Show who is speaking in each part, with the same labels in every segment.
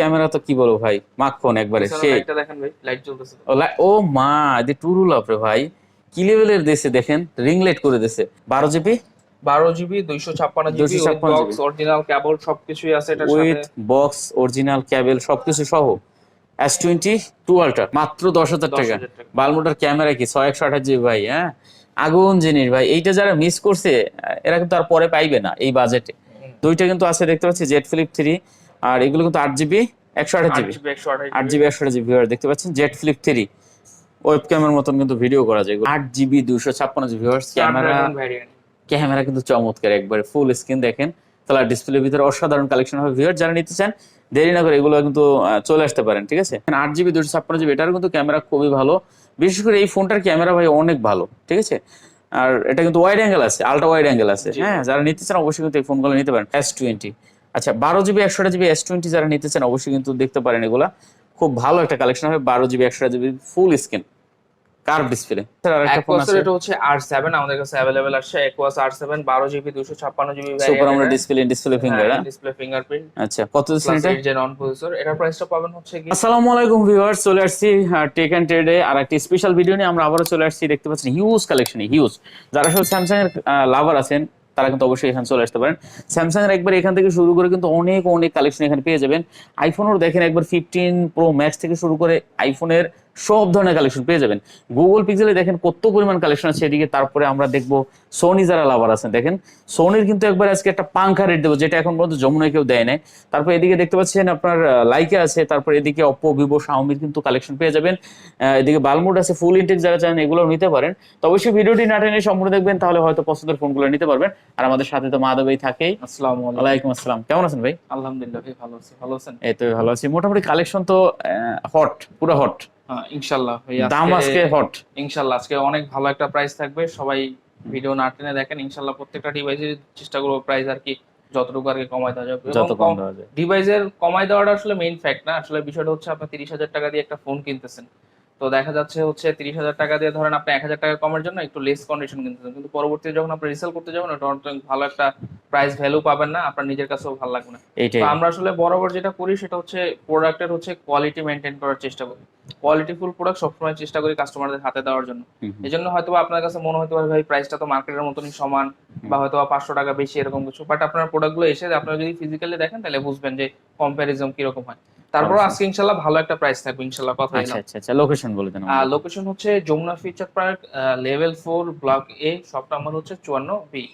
Speaker 1: Camera তো কি বলব ভাই? মাখন একবারে
Speaker 2: জ্বলতেছে
Speaker 1: ও মা এদি টুরুল আপরে ভাই। কি লেভেলের দেশে দেখেন? রিং লাইট করে দিছে বারো জিবি?
Speaker 2: বারো জিবি দুইশো ছাপ্পান্ন জিবি বক্স অরিজিনাল কেবল সবকিছুই আছে এটার
Speaker 1: উইথ বক্স অরিজিনাল ক্যাবেল সবকিছু সহ। এস টোয়েন্টি টু আল্ট্রা মাত্র দশ হাজার টাকা। বালমোটার ক্যামেরা কি? ছয় একশো আঠাশ জিবি ভাই হ্যাঁ? আগুন জিনিস ভাই। এইটা যারা মিস করছে এরা কিন্তু আর পরে পাইবে না এই বাজেটে দুইটা কিন্তু আছে দেখতে পাচ্ছি জেড ফ্লিপ থ্রি আর এগুলো কিন্তু আট জিবি একশো আঠাশ
Speaker 2: আট
Speaker 1: জিবি।
Speaker 2: জিবি একশো আঠাশ
Speaker 1: আট জিবি। দেখতে পাচ্ছেন? জেট ফ্লিপ থ্রি ওয়েব ক্যামেরার মতন কিন্তু ভিডিও করা যায়। আট জিবি দুশো ছাপ্পান্ন জিবি ক্যামেরা ক্যামেরা কিন্তু চমৎকার একবারে ফুল স্ক্রিন দেখেন। তাহলে ডিসপ্লের ভিতরে অসাধারণ কালেকশন হবে। ভিউয়ার যারা নিতে চান দেরি না করে এগুলো কিন্তু চলে আসতে পারেন ঠিক আছে? আট জিবি দুশো ছাপ্পান্ন জিবি এটারও কিন্তু ক্যামেরা খুবই ভালো। বিশেষ করে এই ফোনটার ক্যামেরা ভাই অনেক ভালো ঠিক আছে? আর এটা কিন্তু ওয়াইড অ্যাঙ্গেল আছে আলট্রা ওয়াইড অ্যাঙ্গেল আছে। হ্যাঁ যারা নিতে চান অবশ্যই কিন্তু এই ফোনগুলো নিতে পারেন। এস টোয়েন্টি আচ্ছা বারো জিবি একশো জিবি এস টোয়েন্টি যারা নিতে চান অবশ্যই কিন্তু দেখতে পারেন এগুলা। খুব ভালো একটা কালেকশন হবে বারো জিবি একশো GB full screen curve display
Speaker 2: এটা হচ্ছে সেভেন আমাদের কাছে অ্যাভেলেবেল আসছে অ্যাকোয়াস আর সেভেন বারো জিবি দুশো ছাপ্পান্ন জিবি
Speaker 1: সুপার আমরা display display finger
Speaker 2: display fingerprint
Speaker 1: আচ্ছা কত এটা
Speaker 2: জেন অন প্রসেসর এটার প্রাইসটা পাবেন হচ্ছে কি
Speaker 1: আসসালামু আলাইকুম ভিউয়ার্স চলে আসছি টেক অ্যান্ড ট্রেডে আর একটি স্পেশাল ভিডিও নিয়ে আমরা আবারও চলে আসছি দেখতে পাচ্ছেন হিউজ কালেকশন হিউজ যারা সব স্যামসাং এর লাভার আছেন তারা কিন্তু অবশ্যই এখানে চলে আসতে পারেন। স্যামসাং এর একবার এখান থেকে শুরু করে কিন্তু অনেক অনেক কালেকশন এখানে পেয়ে যাবেন। আইফোনেরও দেখেন একবার ফিফটিন প্রো ম্যাক্স থেকে শুরু করে আইফোনের সব ধরনের কালেকশন পেয়ে যাবেন। গুগল পিক্সেলে দেখেন কত পরিমাণ কালেকশন আছে এদিকে তারপরে আমরা দেখব সোনি যারা লাভার আছেন দেখেন। সোনির কিন্তু একবার আজকে একটা পাঙ্খা রেট দেবো যেটা এখন পর্যন্ত যমুনায় কেউ দেয় নাই। তারপর এদিকে দেখতে পাচ্ছেন আপনার লাইকে আছে তারপর এদিকে অপো ভিভো শাওমির কিন্তু কালেকশন পেয়ে যাবেন। এদিকে বালমুড আছে ফুল ইনটেক যারা চান এগুলো নিতে পারেন। তো অবশ্যই ভিডিওটি না টেনে সম্পূর্ণ দেখবেন তাহলে হয়তো পছন্দের ফোনগুলো নিতে পারবেন। আর আমাদের সাথে তো মাধবই থাকেই।
Speaker 2: আসসালামু আলাইকুম।
Speaker 1: আসসালাম। কেমন আছেন ভাই?
Speaker 2: আলহামদুলিল্লাহ ভাই ভালো আছি। ভালো আছেন?
Speaker 1: এই তো ভালো আছি। মোটামুটি কালেকশন তো হট পুরো হট
Speaker 2: হ্যাঁ
Speaker 1: দাম আজকে হট
Speaker 2: ইনশাআল্লাহ আজকে অনেক ভালো একটা প্রাইস থাকবে। সবাই ভিডিও না টেনে দেখেন ইনশাল্লাহ প্রত্যেকটা ডিভাইসের চেষ্টা করব প্রাইস আর কি যতটুকু আর কি কমাই দেওয়া যাবে।
Speaker 1: যত কম
Speaker 2: ডিভাইসের কমাই দেওয়াটা আসলে মেইন ফ্যাক্ট না। আসলে বিষয়টা হচ্ছে আপনি তিরিশ হাজার টাকা দিয়ে একটা ফোন কিনতেছেন। তো দেখা যাচ্ছে হচ্ছে তিরিশ হাজার টাকা দিয়ে ধরেন আপনি এক হাজার টাকা কমের জন্য একটু লেস কন্ডিশন কিনতেছেন। কিন্তু পরবর্তীতে যখন আপনি রিসেল করতে যাবেন ওটা ভালো একটা প্রাইস ভ্যালু পাবেন না আপনার নিজের কাছেও ভালো লাগবে না। তো আমরা আসলে বরাবর যেটা করি সেটা হচ্ছে প্রোডাক্টের হচ্ছে কোয়ালিটি মেনটেন করার চেষ্টা করি। কোয়ালিটিফুল প্রোডাক্ট সবসময় চেষ্টা করি কাস্টমারদের হাতে দেওয়ার জন্য। এই জন্য হয়তো আপনার কাছে মনে হতে পারে ভাই প্রাইসটা তো মার্কেটের মতনই সমান বা হয়তো বা পাঁচশো টাকা বেশি এরকম কিছু। বাট আপনার প্রোডাক্টগুলো এসে আপনারা যদি ফিজিক্যালি দেখেন তাহলে বুঝবেন যে কম্প্যারিজম কীরকম হয়। তারপর। আজকে ইনশাল্লাহ ভালো একটা প্রাইস থাকবে ইনশাল্লাহ কথা
Speaker 1: আচ্ছা আচ্ছা আচ্ছা লোকেশন বলে দেন।
Speaker 2: লোকেশন হচ্ছে Jamuna future park level 4 block A shop number হচ্ছে চুয়ান্ন বি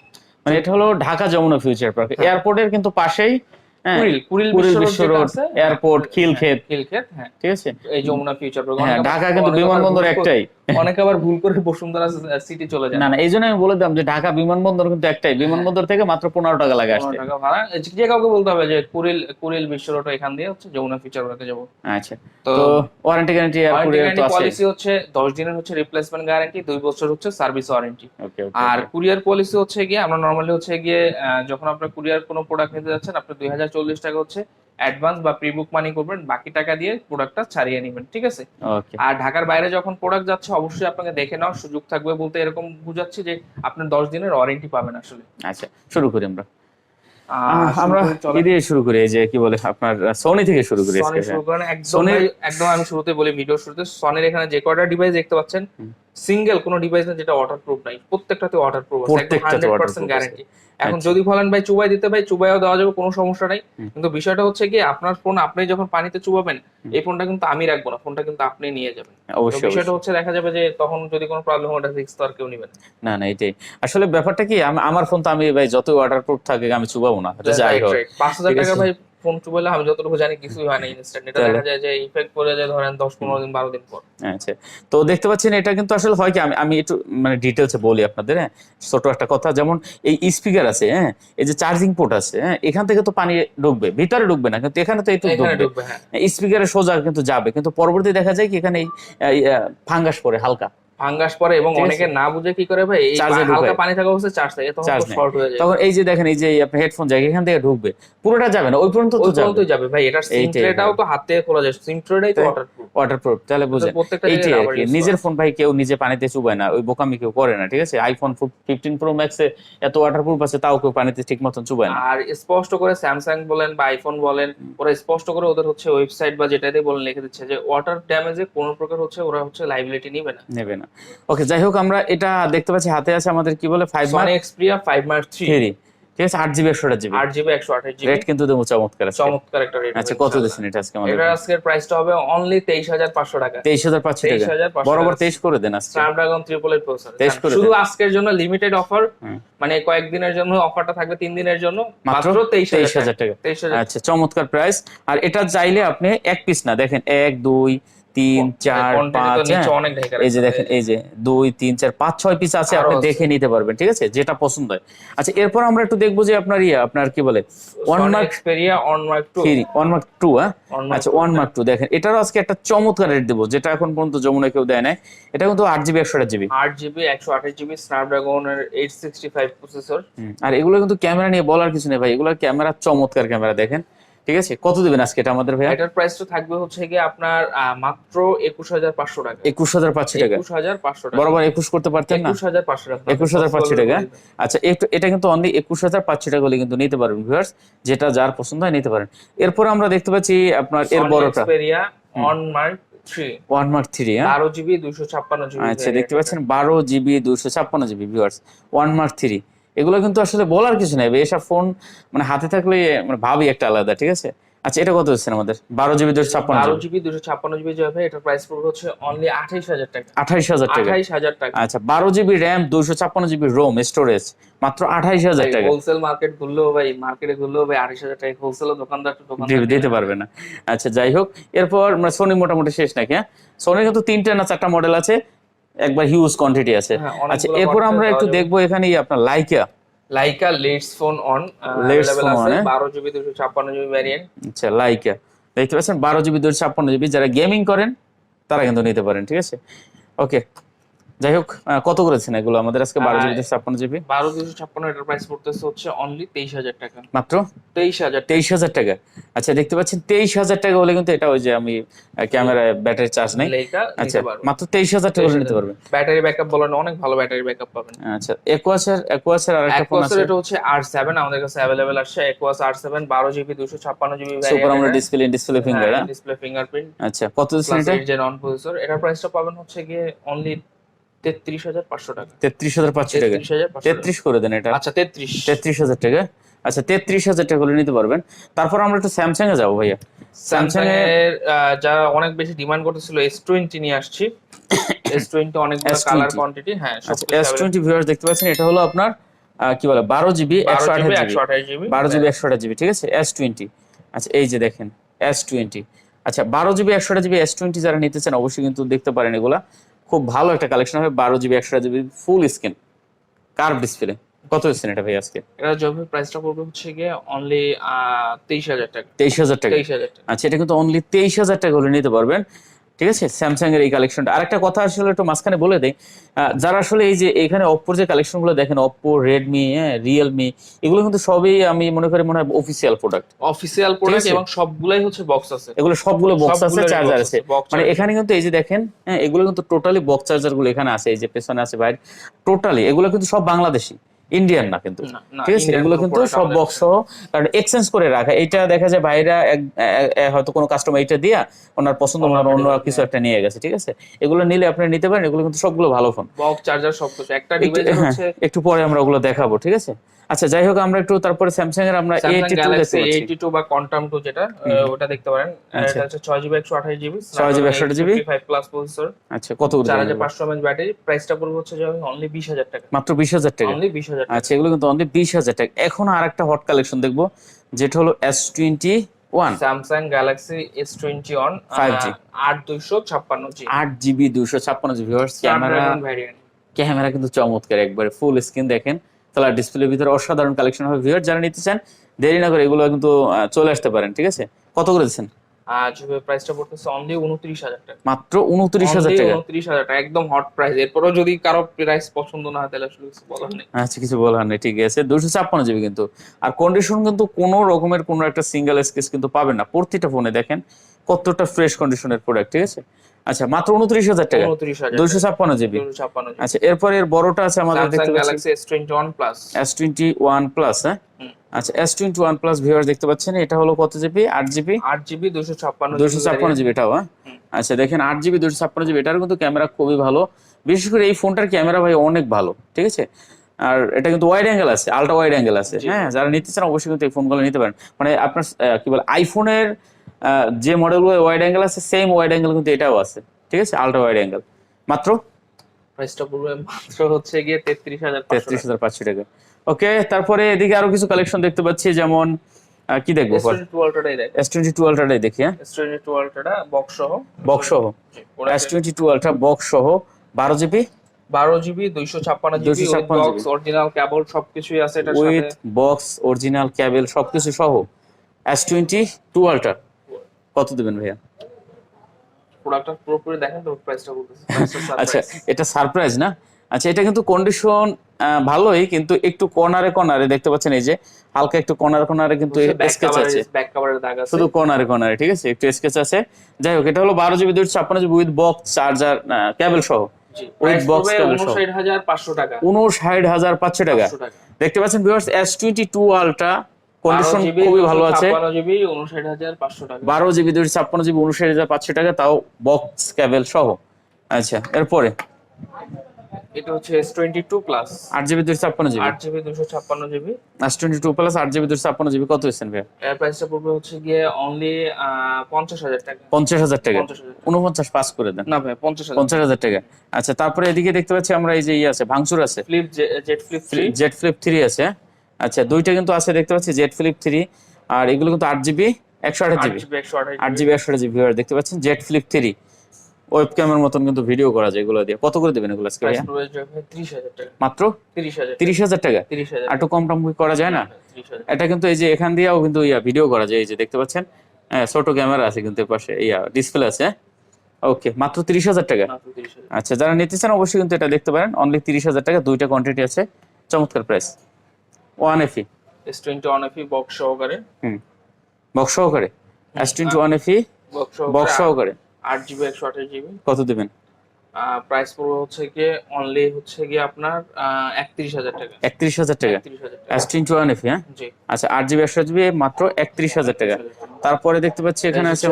Speaker 1: মানে এটা হলো ঢাকা যমুনা ফিউচার পার্ক। এয়ারপোর্টের কিন্তু পাশেই হ্যাঁ এয়ারপোর্ট, খিলক্ষেত।
Speaker 2: খিলক্ষেত হ্যাঁ।
Speaker 1: ঠিক আছে?
Speaker 2: এই যমুনা ফিউচার
Speaker 1: হ্যাঁ ঢাকা কিন্তু বিমানবন্দর একটাই।
Speaker 2: অনেকে আবার ভুল করে বসুন্ধরা সিটি চলে যায়।
Speaker 1: না না এই জন্য আমি বলে দিলাম যে ঢাকা বিমানবন্দর কিন্তু একটাই। বিমানবন্দর থেকে মাত্র পনেরো টাকা লাগে আসতে।
Speaker 2: টাকা ভাড়া। যে কাউকে বলতে হবে যে কুড়িল কুড়িল বিশ্ব রোড এখান দিয়ে হচ্ছে যমুনা পার্কে যাব।
Speaker 1: আচ্ছা।
Speaker 2: তো
Speaker 1: ওয়ারেন্টি গ্যারান্টি এয়ারপোর্টের তো আছে।
Speaker 2: পলিসি হচ্ছে দশ দিনের হচ্ছে রিপ্লেসমেন্ট গ্যারান্টি দুই বছর হচ্ছে সার্ভিস ওয়ারেন্টি আর কুরিয়ার পলিসি হচ্ছে গিয়ে আমরা নর্মালি হচ্ছে গিয়ে যখন আপনার কুরিয়ার কোনো প্রোডাক্ট নিতে যাচ্ছেন আপনি দুই হাজার চল্লিশ টাকা হচ্ছে অ্যাডভান্স বা প্রি বুক মানি করবেন বাকি টাকা দিয়ে প্রোডাক্টটা ছাড়িয়ে নেবেন ঠিক আছে? আর ঢাকার বাইরে যখন প্রোডাক্ট যাচ্ছে অবশ্যই আপনাকে দেখে নেওয়ার সুযোগ থাকবে বলতে এরকম বুঝাচ্ছি যে আপনি দশ দিনের ওয়ারেন্টি পাবেন আসলে।
Speaker 1: আচ্ছা শুরু করি আমরা। আমরা দিয়ে শুরু করি যে কি বলে আপনার সোনি থেকে শুরু করি
Speaker 2: সনি
Speaker 1: আজকে
Speaker 2: শুরু করেন একদম একদম আমি শুরুতে বলি ভিডিও শুরুতে। সনির এখানে যে কয়টা ডিভাইস দেখতে পাচ্ছেন। সিঙ্গেল কোনো ডিভাইস না যেটা ওয়াটার প্রুফ নাই প্রত্যেকটাতে waterproof hundred percent. Guarantee এখন
Speaker 1: আচ্ছা।
Speaker 2: যদি বলেন ভাই চুবাই দিতে ভাই চুবাইও দেওয়া যাবে কোনো সমস্যা নাই। কিন্তু বিষয়টা হচ্ছে কি আপনার ফোন আপনি যখন পানিতে চুবাবেন এই ফোনটা কিন্তু আমি রাখব না ফোনটা কিন্তু আপনি নিয়ে যাবেন।
Speaker 1: অবশ্যই
Speaker 2: বিষয়টা হচ্ছে দেখা যাবে যে তখন যদি কোনো প্রবলেম হয় রিস্ক তো আর কেউ নেবেন
Speaker 1: না। না এটাই। আসলে ব্যাপারটা কি আমার ফোন তো আমি ভাই যত ওয়াটারপ্রুফ থাকে আমি চুবাবো না এটা যাই হোক।
Speaker 2: পাঁচ হাজার
Speaker 1: ঠিক
Speaker 2: টাকা ভাই ফোন আমি যতটুকু জানি কিছুই হয় না ইনস্ট্যান্ট এটা দেখা যায় যে ইফেক্ট পড়ে যায় ধরেন দশ পনেরো দিন বারো দিন পর।
Speaker 1: আচ্ছা। তো দেখতে পাচ্ছেন এটা কিন্তু আসলে হয় কি আমি আমি একটু মানে ডিটেলসে বলি আপনাদের হ্যাঁ? ছোট একটা কথা যেমন এই স্পিকার আছে হ্যাঁ? এই যে চার্জিং পোর্ট আছে হ্যাঁ? এখান থেকে তো পানি ঢুকবে ভিতরে ঢুকবে না কিন্তু এখানে তো একটু ঢুকবে।
Speaker 2: ঢুকবে হ্যাঁ।
Speaker 1: স্পিকারে সোজা কিন্তু যাবে কিন্তু পরবর্তী দেখা যায় কি এখানে এই ফাঙ্গাস পরে হালকা।
Speaker 2: ভাঙ্গাস পরে এবং অনেকে না বুঝে কি করে ভাই হালকা পানি থাকা অবস্থায় চার্জ থাকে তখন। শর্ট হয়ে যায়।
Speaker 1: তখন এই যে দেখেন এই যে আপনার হেডফোন জায়গা এখান থেকে ঢুকবে। পুরোটা যাবে না ওই পর্যন্ত তো যাবে।
Speaker 2: যাবে ভাই সিম ট্রেটাও তো হাত থেকে খোলা যায়। সিম ট্রেটাই তো ওয়াটারপ্রুফ
Speaker 1: ওয়াটারপ্রুফ তাহলে বুঝেন। আর কি। নিজের ফোন ভাই কেউ নিজে পানিতে চুবায় না ওই বোকামি কেউ করে না ঠিক আছে? আইফোন ফিফটিন প্রো ম্যাক্সে এত ওয়াটারপ্রুফ আছে তাও কেউ পানিতে ঠিক মতন চুবায় না।
Speaker 2: আর স্পষ্ট করে স্যামসাং বলেন বা আইফোন বলেন ওরা স্পষ্ট করে ওদের হচ্ছে ওয়েবসাইট বা যেটাতে বলেন লিখে দিচ্ছে যে ওয়াটার ড্যামেজে কোনো প্রকার হচ্ছে ওরা হচ্ছে লাইবিলিটি নিবে না।
Speaker 1: নেবে না। ওকে যাই হোক আমরা এটা দেখতে পাচ্ছি হাতে আছে আমাদের কি বলে five
Speaker 2: Sony Xperia five mark three
Speaker 1: ঠিক আছে আট জিবি একশো জিবি
Speaker 2: আট জিবি একশো আঠাশ জিবি
Speaker 1: রেট কিন্তু দেবো চমৎকার
Speaker 2: চমৎকার একটা রেট
Speaker 1: আচ্ছা কত দিচ্ছেন এটা আজকে আমাদের
Speaker 2: এটা আজকের প্রাইসটা হবে অনলি তেইশ হাজার পাঁচশো টাকা।
Speaker 1: তেইশ হাজার পাঁচশো টাকা।
Speaker 2: 23,500
Speaker 1: বরাবর। তেইশ করে দেন আজকে।
Speaker 2: স্ন্যাপড্রাগন ট্রিপল এইট প্রসেসর
Speaker 1: 23 করে
Speaker 2: শুধু আজকের জন্য লিমিটেড অফার। মানে কয়েকদিনের জন্য অফারটা থাকবে তিন দিনের জন্য।
Speaker 1: মাত্র
Speaker 2: তেইশ
Speaker 1: তেইশ
Speaker 2: হাজার
Speaker 1: হাজার টাকা।
Speaker 2: তেইশ হাজার।
Speaker 1: আচ্ছা চমৎকার প্রাইস আর এটা চাইলে আপনি এক পিস না দেখেন এক দুই তিন চার
Speaker 2: Quantity তো
Speaker 1: পাঁচ হ্যাঁ। এই যে দেখেন এই যে দুই তিন চার পাঁচ ছয় পিস আছে আপনি দেখে নিতে পারবেন ঠিক আছে? যেটা পছন্দ হয়। আচ্ছা এরপর আমরা একটু দেখব যে আপনার ইয়ে আপনার কি বলে? One mark
Speaker 2: Xperia one mark two
Speaker 1: one mark two হ্যাঁ আচ্ছা ওয়ান মার্ক টু দেখেন এটারও আজকে একটা চমৎকার রেট দেবো যেটা এখন পর্যন্ত যমুনা কেউ দেয় নাই। এটা কিন্তু আট জিবি একশো আট জিবি
Speaker 2: আট জিবি একশো আঠাশ জিবি স্ন্যাপড্রাগনের এইট সিক্সটি ফাইভ প্রসেসর
Speaker 1: আর এগুলো কিন্তু ক্যামেরা নিয়ে বলার কিছু নেই ভাই এগুলোর ক্যামেরা চমৎকার ক্যামেরা দেখেন। ঠিক আছে? কত দিবেন আজকে এটা আমাদের ভাইয়া?
Speaker 2: এটার প্রাইসটা থাকবে হচ্ছে গিয়ে আপনার মাত্র একুশ হাজার পাঁচশো টাকা।
Speaker 1: একুশ হাজার পাঁচশো টাকা?
Speaker 2: একুশ হাজার পাঁচশো টাকা।
Speaker 1: বরাবর একুশ করতে পারতেন না?
Speaker 2: একুশ হাজার পাঁচশো টাকা।
Speaker 1: একুশ হাজার পাঁচশো টাকা? আচ্ছা এটা কিন্তু অনলি একুশ হাজার পাঁচশো টাকা হলে কিন্তু নিতে পারবেন ভিউয়ার্স যেটা যার পছন্দ হয় নিতে পারেন। এরপর আমরা দেখতে পাচ্ছি আপনার এর বড়টা।
Speaker 2: One mark
Speaker 1: one mark three
Speaker 2: বারো জিবি দুইশো ছাপ্পান্ন জিবি
Speaker 1: আচ্ছা দেখতে পাচ্ছেন বারো জিবি দুশো ছাপ্পান্ন GB viewers one mark three এগুলো কিন্তু আসলে বলার কিছু নেই এসব ফোন মানে হাতে থাকলে মানে ভাবি একটা আলাদা ঠিক আছে? আচ্ছা এটা কত হচ্ছে আমাদের? বারো জিবি দুশো ছাপ্পান্ন
Speaker 2: বারো জিবি দুশো ছাপ্পান্ন জিবি এটার প্রাইস পড়বে হচ্ছে অনলি আঠাইশ হাজার টাকা।
Speaker 1: আঠাইশ হাজার টাকা।
Speaker 2: আঠাইশ হাজার টাকা।
Speaker 1: আচ্ছা বারো জিবি র্যাম দুশো ছাপ্পান্ন জিবি রোম স্টোরেজ মাত্র আঠাইশ হাজার টাকা।
Speaker 2: হোলসেল মার্কেট ঘুরলেও ভাই মার্কেটে ঘুরলেও ভাই আঠাইশ হাজার টাকা হোলসেল দোকানদার
Speaker 1: দিতে- পারবে না। আচ্ছা যাই হোক এরপর সোনি মোটামুটি শেষ নাকি হ্যাঁ? সোনি কিন্তু তিনটা না চারটা মডেল আছে। একবার হিউজ কোয়ান্টিটি আছে। আচ্ছা এরপর আমরা একটু দেখব এখানে আপনার Leica
Speaker 2: Leica Leitz phone one
Speaker 1: Leitz
Speaker 2: phone
Speaker 1: one
Speaker 2: 12 GB 256 GB variant
Speaker 1: আচ্ছা লাইকা দেখতে পাচ্ছেন 12 জিবি 256 জিবি যারা গেমিং করেন তারা কিন্তু নিতে পারেন ঠিক আছে? ওকে যাই হোক কত করেছেন এগুলো? আমাদের আজকে বারো জিবি ছাপ্পান্ন জিবি।
Speaker 2: বারো দুশো ছাপ্পান্ন এটার প্রাইস পড়তেছে হচ্ছে অনলি তেইশ হাজার টাকা।
Speaker 1: মাত্র?
Speaker 2: তেইশ হাজার
Speaker 1: তেইশ হাজার টাকা। আচ্ছা দেখতে পাচ্ছেন তেইশ হাজার টাকা হলে কিন্তু এটা ওই যে আমি ক্যামেরায় ব্যাটারি চার্জ নেই। আচ্ছা মাত্র তেইশ হাজার টাকা হলে নিতে পারবেন।
Speaker 2: ব্যাটারি ব্যাকআপ বলেন অনেক ভালো ব্যাটারি ব্যাকআপ পাবেন।
Speaker 1: আচ্ছা একুয়াসের একুয়াসের আরেকটা
Speaker 2: এক
Speaker 1: ফোন আছে।
Speaker 2: এটা হচ্ছে আর সেভেন আমাদের কাছে অ্যাভেলেবেল আছে একুয়াস আর সেভেন বারো জিবি দুশো ছাপ্পান্ন জিবি
Speaker 1: সুপার আমরা display display finger
Speaker 2: display fingerprint
Speaker 1: আচ্ছা কত দিচ্ছেন এটা?
Speaker 2: এইট জেন প্রসেসর এটার প্রাইসটা পাবেন হচ্ছে গিয়ে অনলি তেত্রিশ হাজার পাঁচশো টাকা।
Speaker 1: তেত্রিশ হাজার পাঁচশো টাকা।
Speaker 2: তেত্রিশ হাজার পাঁচশো টাকা।
Speaker 1: করে দেন এটা।
Speaker 2: আচ্ছা তেত্রিশ।
Speaker 1: তেত্রিশ হাজার টাকা। আচ্ছা তেত্রিশ হাজার টাকা হলে নিতে পারবেন। তারপর আমরা একটু স্যামসাং এ যাব ভাইয়া।
Speaker 2: স্যামসাং এর যা অনেক বেশি ডিমান্ড করতেছিল এস টোয়েন্টি নিয়ে আসছি। এস টোয়েন্টি অনেকগুলো
Speaker 1: S20
Speaker 2: কালার কোয়ান্টিটি হ্যাঁ
Speaker 1: আচ্ছা এস টোয়েন্টি ভিউয়ার্স দেখতে পাচ্ছেন এটা হলো আপনার কি বলে বারো জিবি একশো আঠাশ জিবি। বারো জিবি একশো আঠাশ জিবি ঠিক আছে? এস টোয়েন্টি আচ্ছা এই যে দেখেন এস টোয়েন্টি আচ্ছা বারো জিবি একশো আঠাশ জিবি এস টোয়েন্টি যারা নিতে চান অবশ্যই কিন্তু দেখতে পারেন এগুলা। খুব ভালো একটা কালেকশন হবে বারো জিবি একশো GB full screen curve display কত হচ্ছেন এটা ভাই আজকে?
Speaker 2: এটা জবে প্রাইসটা পড়বে হচ্ছে গিয়ে অনলি তেইশ হাজার টাকা।
Speaker 1: তেইশ হাজার টাকা।
Speaker 2: তেইশ হাজার টাকা।
Speaker 1: আচ্ছা এটা কিন্তু অনলি তেইশ হাজার টাকা হলে নিতে পারবেন। ঠিক আছে? স্যামসাং এর এই কালেকশনটা আরেকটা কথা আসলে একটু মাঝখানে বলে দেয় যারা আসলে এই যে এখানে অপ্পোর যে কালেকশনগুলো দেখেন অপ্পো রেডমি হ্যাঁ রিয়েলমি এগুলো কিন্তু সবই আমি মনে করি মনে হয় অফিসিয়াল প্রোডাক্ট
Speaker 2: অফিসিয়াল প্রোডাক্ট এবং সবগুলাই হচ্ছে বক্স আছে।
Speaker 1: এগুলো সবগুলো বক্স আছে চার্জার আছে। মানে এখানে কিন্তু এই যে দেখেন হ্যাঁ এগুলো কিন্তু টোটালি বক্স চার্জারগুলো এখানে আছে এই যে পেছনে আছে বাইরে টোটালি এগুলো কিন্তু সব বাংলাদেশি। ইন্ডিয়ান না কিন্তু। ঠিক আছে? এগুলো কিন্তু সব বক্স সহ কারণ এক্সচেঞ্জ করে রাখা। এটা দেখা যায় ভাইরা হয়তো কোনো কাস্টমার এটা দিয়া ওনার পছন্দ মতো
Speaker 2: অন্য
Speaker 1: কিছু একটা নিয়ে গেছে ঠিক আছে? এগুলো নিলে আপনি নিতে পারেন এগুলো কিন্তু সবগুলো ভালো ফোন
Speaker 2: বক্স চার্জার সব কিছু। একটা ডিভাইস
Speaker 1: হ্যাঁ,
Speaker 2: হচ্ছে
Speaker 1: একটু পরে আমরা ওগুলো দেখাবো ঠিক আছে? আচ্ছা যাই হোক আমরা একটু তারপরে স্যামসাং এর আমরা
Speaker 2: স্যামসাং
Speaker 1: এইটি টু
Speaker 2: গ্যালাক্সি
Speaker 1: দেখতে
Speaker 2: এইটি টু বা কোয়ান্টাম টু যেটা ওটা দেখতে পারেন।
Speaker 1: আচ্ছা।
Speaker 2: এটা হচ্ছে ছয় জিবি একশো আঠাশ GB
Speaker 1: 6GB 128 GB?
Speaker 2: Five plus processor
Speaker 1: আচ্ছা কত করে
Speaker 2: চার
Speaker 1: দেবেন
Speaker 2: হাজার পাঁচশো এমএচ ব্যাটারি প্রাইসটা পড়বে হচ্ছে যে অনলি বিশ হাজার টাকা।
Speaker 1: মাত্র বিশ হাজার টাকা।
Speaker 2: অনলি বিশ হাজার টাকা
Speaker 1: আচ্ছা এগুলো কিন্তু অনলি বিশ হাজার টাকা। এখন আর একটা হট কালেকশন দেখব যেটা হলো S twenty one
Speaker 2: Samsung Galaxy S twenty on
Speaker 1: 5G
Speaker 2: আট দুইশো ছাপ্পান্ন জি
Speaker 1: আট জিবি দুশো ছাপ্পান্ন জিবি ক্যামেরা ক্যামেরা কিন্তু চমৎকার একবারে ফুল স্ক্রিন দেখেন। কালার ডিসপ্লের ভিতরে অসাধারণ কালেকশন হবে। ভিউয়ার যারা নিতে চান দেরি না করে এগুলো কিন্তু চলে আসতে পারেন ঠিক আছে? কত করে দিচ্ছেন?
Speaker 2: আর জিবি প্রাইসটা পড়তেছে অনলি উনত্রিশ হাজার টাকা।
Speaker 1: মাত্র উনত্রিশ হাজার টাকা।
Speaker 2: উনত্রিশ হাজার টাকা একদম হট প্রাইস এরপরেও যদি কারও প্রাইস পছন্দ না হয় তাহলে আসলে কিছু বলার নেই।
Speaker 1: আচ্ছা কিছু বলার নেই ঠিক আছে। দুশো ছাপ্পান্ন জিবি কিন্তু। আর কন্ডিশন কিন্তু কোনো রকমের কোনো একটা সিঙ্গেল স্কেচ কিন্তু পাবেন না। প্রতিটা ফোনে দেখেন কতটা ফ্রেশ কন্ডিশনের প্রোডাক্ট ঠিক আছে? আচ্ছা মাত্র উনত্রিশ হাজার টাকা। দুশো ছাপ্পান্ন জিবি। আচ্ছা এরপর এর বড়টা আছে আমাদের দেখতে পাচ্ছি
Speaker 2: S twenty one plus
Speaker 1: S twenty one plus হ্যাঁ আচ্ছা S twenty one plus viewer দেখতে পাচ্ছেন এটা হলো কত জিবি? আট জিবি?
Speaker 2: আট জিবি দুশো ছাপ্পান্ন
Speaker 1: দুশো ছাপ্পান্ন জিবি এটাও হ্যাঁ? আচ্ছা দেখেন আট জিবি দুশো ছাপ্পান্ন জিবি এটার কিন্তু ক্যামেরা খুবই ভালো। বিশেষ করে এই ফোনটার ক্যামেরা ভাই অনেক ভালো ঠিক আছে? আর এটা কিন্তু ওয়াইড অ্যাঙ্গেল আছে আলট্রা ওয়াইড অ্যাঙ্গেল আছে হ্যাঁ? যারা নিতে চান অবশ্যই কিন্তু এই ফোনগুলো নিতে পারেন। মানে আপনার কি বলে আইফোনের যে মডেলগুলো ওয়াইড অ্যাঙ্গেল আছে সেম ওয়াইড অ্যাঙ্গেল কিন্তু এটাও আছে। ঠিক আছে? আলট্রা ওয়াইড অ্যাঙ্গেল মাত্র?
Speaker 2: প্রাইসটা বলব মাত্র হচ্ছে গিয়ে তেত্রিশ হাজার
Speaker 1: তেত্রিশ হাজার পাঁচশো টাকা। ওকে তারপরে এদিকে আরও কিছু কালেকশন দেখতে পাচ্ছি যেমন কি দেখব
Speaker 2: এস টোয়েন্টি টু আলট্রাটাই দেখ।
Speaker 1: হ্যাঁ?
Speaker 2: এস টোয়েন্টি টু আলট্রাটা বক্স সহ।
Speaker 1: বক্স সহ S twenty two ultra box সহ বারো জিবি
Speaker 2: বারো জিবি দুইশো ছাপ্পান্ন জিবি বক্স অরিজিনাল কেবল সবকিছুই আছে এটার
Speaker 1: উইথ বক্স অরিজিনাল ক্যাবেল সবকিছু সহ। এস টোয়েন্টি টু আলট্রা কত দেবেন ভাইয়া?
Speaker 2: প্রোডাক্টটা পুরোপুরি দেখেন তো প্রাইসটা বলতেছি।
Speaker 1: আচ্ছা এটা সারপ্রাইজ না? আচ্ছা এটা কিন্তু কন্ডিশন ভালোই কিন্তু একটু কর্নারে কর্নারে দেখতে পাচ্ছেন এই যে হালকা একটু কর্নারে কর্নারে কিন্তু স্কেচ আছে।
Speaker 2: back cover-এর দাগ আছে।
Speaker 1: শুধু কর্নারে কর্নারে ঠিক আছে? একটু স্কেচ আছে। যাই হোক এটা হলো বারো জিবি দুশো ছাপ্পান্ন GB with box charger cable সহ। with
Speaker 2: প্রাইস
Speaker 1: box সহ।
Speaker 2: উনষাট হাজার পাঁচশো টাকা।
Speaker 1: উনষাট হাজার পাঁচশো টাকা।
Speaker 2: 500 টাকা।
Speaker 1: দেখতে পাচ্ছেন viewers S twenty two ultra condition খুবই ভালো আছে।
Speaker 2: 256 জিবি উনষাট হাজার পাঁচশো টাকা।
Speaker 1: বারো জিবি দুশো ছাপ্পান্ন জিবি উনষাট হাজার পাঁচশো টাকা তাও বক্স ক্যাবেল সহ। আচ্ছা এরপরে?
Speaker 2: এটা হচ্ছে প্লাস
Speaker 1: কত হয়েছেন ভাইয়া?
Speaker 2: এর প্রাইসটা পড়বে হচ্ছে গিয়ে অনলি পঞ্চাশ হাজার টাকা।
Speaker 1: পঞ্চাশ হাজার টাকা?
Speaker 2: পঞ্চাশ হাজার
Speaker 1: উনপঞ্চাশ পাস করে দেন।
Speaker 2: না ভাই
Speaker 1: টাকা। আচ্ছা তারপরে এদিকে দেখতে পাচ্ছি আমরা এই যে ইয়ে আছে ভাঙচুর আছে।
Speaker 2: Flip Z flip three
Speaker 1: Z flip three আছে। আচ্ছা দুইটা কিন্তু আছে দেখতে পাচ্ছি জেট ফ্লিপ থ্রি আর এগুলো কিন্তু আট জিবি একশো আঠাশ
Speaker 2: আট
Speaker 1: জিবি
Speaker 2: একশো আঠাশ
Speaker 1: জিবি। দেখতে পাচ্ছেন? জেট ফ্লিপ থ্রি ওয়েব ক্যামের মতন কিন্তু ভিডিও করা যায় এগুলো দিয়ে। কত করে দেবেন এগুলো আজকে মাত্র?
Speaker 2: তিরিশ হাজার
Speaker 1: টাকা। আর একটু কম টম করা যায় না? এটা কিন্তু এই যে এখান দিয়েও কিন্তু ইয়া ভিডিও করা যায় এই যে দেখতে পাচ্ছেন? হ্যাঁ, ছোট ক্যামেরা আছে কিন্তু পাশে ইয়া ডিসপ্লে আছে ওকে মাত্র তিরিশ হাজার টাকা? আচ্ছা যারা নিতে চান অবশ্যই কিন্তু এটা দেখতে পারেন। অনলি তিরিশ হাজার টাকা দুইটা কোয়ান্টিটি আছে। চমৎকার price one F E
Speaker 2: S twenty one F E box সহকারে।
Speaker 1: হুম। বক্স সহকারে? S twenty one F E
Speaker 2: box সহকারে আট জিবি একশো আঠাশ জিবি
Speaker 1: কত দেবেন?
Speaker 2: প্রাইস পড়বে হচ্ছে গিয়ে অনলি হচ্ছে গিয়ে আপনার একত্রিশ হাজার টাকা।
Speaker 1: একত্রিশ হাজার টাকা? এস টোয়েন্টি ওয়ান এফি হ্যাঁ? আচ্ছা আট জিবি একশো জিবি মাত্র একত্রিশ হাজার টাকা। তারপরে দেখতে পাচ্ছি এখানে আছে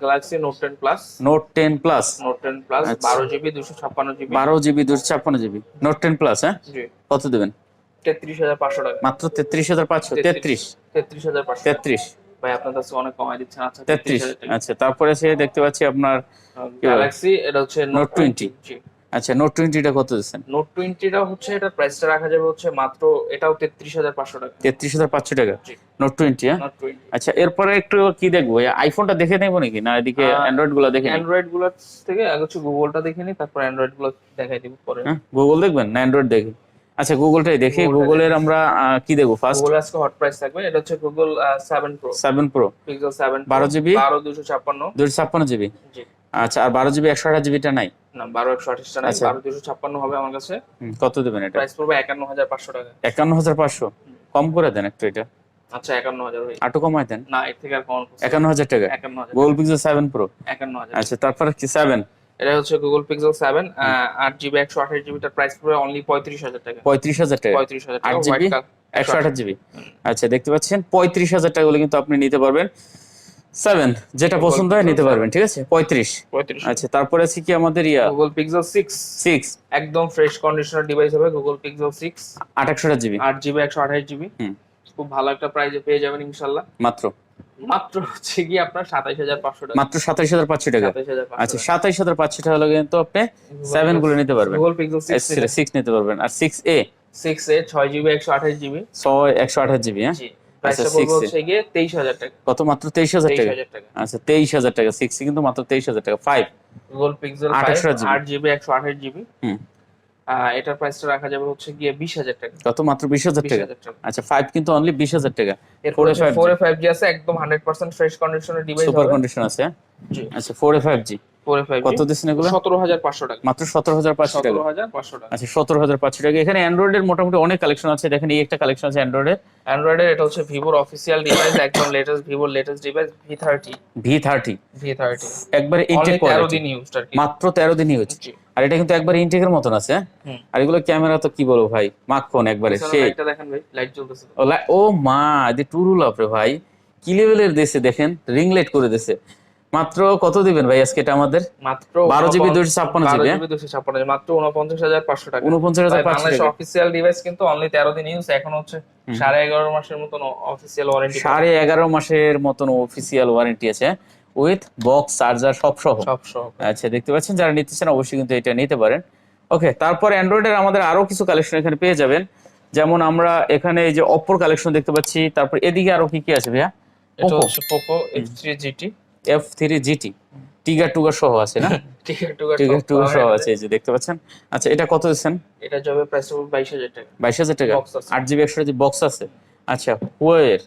Speaker 2: Galaxy note ten plus
Speaker 1: note ten plus
Speaker 2: note ten plus. বারো জিবি দুশো ছাপ্পান্ন জিবি
Speaker 1: বারো জিবি দুশো ছাপ্পান্ন জিবি নোট টেন প্লাস হ্যাঁ? কত দেবেন?
Speaker 2: তেত্রিশ হাজার পাঁচশো টাকা।
Speaker 1: মাত্র তেত্রিশ হাজার পাঁচশো তেত্রিশ
Speaker 2: তেত্রিশ। হাজার পাঁচশো
Speaker 1: তেত্রিশ।
Speaker 2: ভাই আপনার কাছে অনেক কমাই দিচ্ছেন। আচ্ছা
Speaker 1: তেত্রিশ আচ্ছা তারপরে সে দেখতে পাচ্ছি আপনার
Speaker 2: গ্যালাক্সি এটা হচ্ছে নোট টোয়েন্টি
Speaker 1: আচ্ছা নোট টোয়েন্টিটা কত দিচ্ছেন?
Speaker 2: নোট টোয়েন্টিটা হচ্ছে এটা প্রাইসটা রাখা যাবে হচ্ছে মাত্র এটাও তেত্রিশ হাজার পাঁচশো টাকা।
Speaker 1: তেত্রিশ হাজার পাঁচশো টাকা? নোট টোয়েন্টি হ্যাঁ? আচ্ছা এরপরে একটু কি দেখব? আইফোনটা দেখে নেব নাকি? না এদিকে অ্যান্ড্রয়েডগুলো দেখে
Speaker 2: অ্যান্ড্রয়েডগুলো থেকে আগে হচ্ছে গুগলটা দেখে নিই তারপর অ্যান্ড্রয়েডগুলো দেখাই দিব পরে।
Speaker 1: হ্যাঁ গুগল দেখবেন? না অ্যান্ড্রয়েড দেখি। আচ্ছা গুগলটাই দেখি। গুগলের আমরা কি দেখব? ফার্স্ট
Speaker 2: গুগল আজকে হট প্রাইস থাকবে। এটা হচ্ছে Google seven pro
Speaker 1: seven pro
Speaker 2: pixel seven
Speaker 1: 12 GB
Speaker 2: বারো দুশো ছাপ্পান্ন।
Speaker 1: দুশো ছাপ্পান্ন জিবি
Speaker 2: জি।
Speaker 1: আচ্ছা আর বারো জিবি একশো আঠাশ জিবিটা নাই?
Speaker 2: না বারো একশো আঠাশটা নাই।
Speaker 1: আচ্ছা।
Speaker 2: বারো দুশো ছাপ্পান্ন হবে আমার কাছে।
Speaker 1: কত দেবেন এটা?
Speaker 2: প্রাইস পড়বে একান্ন হাজার পাঁচশো টাকা।
Speaker 1: একান্ন হাজার পাঁচশো কম করে দেন একটু এটা।
Speaker 2: আচ্ছা একান্ন হাজার ভাই
Speaker 1: আটু কমাই দেন।
Speaker 2: না এর থেকে আর কম
Speaker 1: একান্ন হাজার টাকা।
Speaker 2: একান্ন হাজার
Speaker 1: গুগল পিক্সেল সেভেন প্রো
Speaker 2: একান্ন হাজার
Speaker 1: আচ্ছা তারপরে কি? সেভেন
Speaker 2: এটা হচ্ছে গুগল পিক্সেল সেভেন আট জিবি একশো আঠাশ জিবিটার প্রাইস পড়বে অনলি পঁয়ত্রিশ হাজার টাকা।
Speaker 1: পঁয়ত্রিশ হাজার টাকা?
Speaker 2: পঁয়ত্রিশ হাজার
Speaker 1: আট
Speaker 2: টাকা
Speaker 1: জিবি
Speaker 2: হোয়াইট
Speaker 1: একশো আঠাশ জিবি আচ্ছা দেখতে পাচ্ছেন পঁয়ত্রিশ হাজার টাকা কিন্তু আপনি নিতে পারবেন। সেভেন যেটা পছন্দ হয় নিতে পারবেন ঠিক আছে? পঁয়ত্রিশ। আচ্ছা তারপরে আছে কি আমাদের ইয়া?
Speaker 2: গুগল পিক্সেল সিক্স
Speaker 1: সিক্স
Speaker 2: একদম ফ্রেশ কন্ডিশনার ডিভাইস হবে গুগল পিক্সেল সিক্স
Speaker 1: আট একশো জিবি
Speaker 2: আট জিবি একশো আঠাশ জিবি
Speaker 1: হুম।
Speaker 2: খুব ভালো একটা প্রাইজে পেয়ে যাবেন ইনশাল্লাহ
Speaker 1: মাত্র।
Speaker 2: মাত্র হচ্ছে কি আপনার সাতাইশ হাজার পাঁচশো টাকা।
Speaker 1: মাত্র সাতাইশ হাজার পাঁচশো টাকা। আচ্ছা সাতাইশ হাজার পাঁচশো টাকা হলে কিন্তু আপনি সেভেনগুলো নিতে পারবেন।
Speaker 2: গুগল পিক্সেল সিক্স
Speaker 1: সিক্স নিতে পারবেন। আর সিক্স এ
Speaker 2: সিক্স এ ছয় জিবি একশো আঠাশ জিবি
Speaker 1: ছয় একশো আঠাশ জিবি হ্যাঁ? 6
Speaker 2: পড়বে
Speaker 1: এ।
Speaker 2: তেইশ হাজার টাকা।
Speaker 1: কত মাত্র তেইশ হাজার টাকা? আচ্ছা তেইশ হাজার টাকা সিক্স কিন্তু মাত্র তেইশ হাজার টাকা ফাইভ
Speaker 2: গুগল পিক্সেল
Speaker 1: আঠাশশো GB
Speaker 2: আট জিবি একশো আঠাশ জিবি এটার প্রাইসটা রাখা যাবে হচ্ছে গিয়ে বিশ হাজার টাকা।
Speaker 1: কত? মাত্র বিশ হাজার টাকা? আচ্ছা ফাইভ কিন্তু অনলি বিশ হাজার টাকা।
Speaker 2: এরপরে
Speaker 1: 4A 5G
Speaker 2: ফোর এ ফাইভ জি আছে একদম হান্ড্রেড পার্সেন্ট ফ্রেশ কন্ডিশনের ডিভাইস
Speaker 1: সুপার কন্ডিশন আছে হ্যাঁ?
Speaker 2: জি।
Speaker 1: আচ্ছা ফোর ফাইভ জি
Speaker 2: ফোর
Speaker 1: কত দিচ্ছেন এগুলো?
Speaker 2: সতেরো হাজার পাঁচশো টাকা।
Speaker 1: মাত্র সতেরো হাজার পাঁচশো টাকা। আচ্ছা সতেরো হাজার পাঁচশো টাকা। এখানে অ্যান্ড্রয়েডের মোটামুটি অনেক কালেকশন আছে। দেখেন এই একটা কালেকশন আছে অ্যান্ড্রয়েডের
Speaker 2: অ্যান্ড্রয়েডের এটা হচ্ছে ভিভোর অফিসিয়াল ডিভাইস একদম লেটেস্ট ভিভোর latest device V thirty
Speaker 1: V thirty
Speaker 2: V thirty
Speaker 1: একবারে ইনটেক
Speaker 2: তেরো
Speaker 1: কোয়ালিটি
Speaker 2: দিন ইউজ
Speaker 1: মাত্র তেরো দিনই হচ্ছে
Speaker 2: জি।
Speaker 1: আর এটা কিন্তু একবার ইনটেকের মতন আছে হ্যাঁ? আর এগুলো ক্যামেরা তো কি বলব ভাই? মাখন একবারে
Speaker 2: দেখেন ভাই লাইট জ্বলতেছে
Speaker 1: ও মা এদি টুরুল আপরে ভাই। কি লেভেলের দেশে দেখেন? রিং লাইট করে দিছে। মাত্র কত দিবেন ভাই আজকে এটা আমাদের?
Speaker 2: মাত্র
Speaker 1: 12 GB 256
Speaker 2: বারো
Speaker 1: GB,
Speaker 2: জিবি দুশো ছাপ্পান্ন মাত্র উনপঞ্চাশ হাজার পাঁচশো টাকা।
Speaker 1: উনপঞ্চাশ হাজার পাঁচশো
Speaker 2: বাংলাদেশ
Speaker 1: টাকা।
Speaker 2: অফিসিয়াল ডিভাইস কিন্তু অনলি তেরো দিন ইউজ এখন হচ্ছে সাড়ে এগারো মাসের মতন অফিসিয়াল ওয়ারেন্টি
Speaker 1: সাড়ে এগারো মাসের মতন অফিসিয়াল ওয়ারেন্টি আছে। উইথ বক্স চার্জার সব সহ আচ্ছা দেখতে পাচ্ছেন যারা নিতে চান অবশ্যই কিন্তু এটা নিতে পারেন। ওকে তারপর অ্যান্ড্রয়েডের আমাদের আরও কিছু কালেকশন এখানে পেয়ে যাবেন। যেমন আমরা এখানে এই যে অপ্পোর কালেকশন দেখতে পাচ্ছি তারপর এদিকে আরও কি কি আছে ভাইয়া?
Speaker 2: Poco F three GT
Speaker 1: F three GT trigger trigger সহ আছে না?
Speaker 2: ঠিক আছে
Speaker 1: টিগার টুগার সহ আছে এই যে দেখতে পাচ্ছেন। আচ্ছা এটা কত দিচ্ছেন?
Speaker 2: এটা যাবে প্রাইস টাকা।
Speaker 1: বাইশ হাজার টাকা?
Speaker 2: Box
Speaker 1: জিবি বক্স আছে। আচ্ছা হুয়ের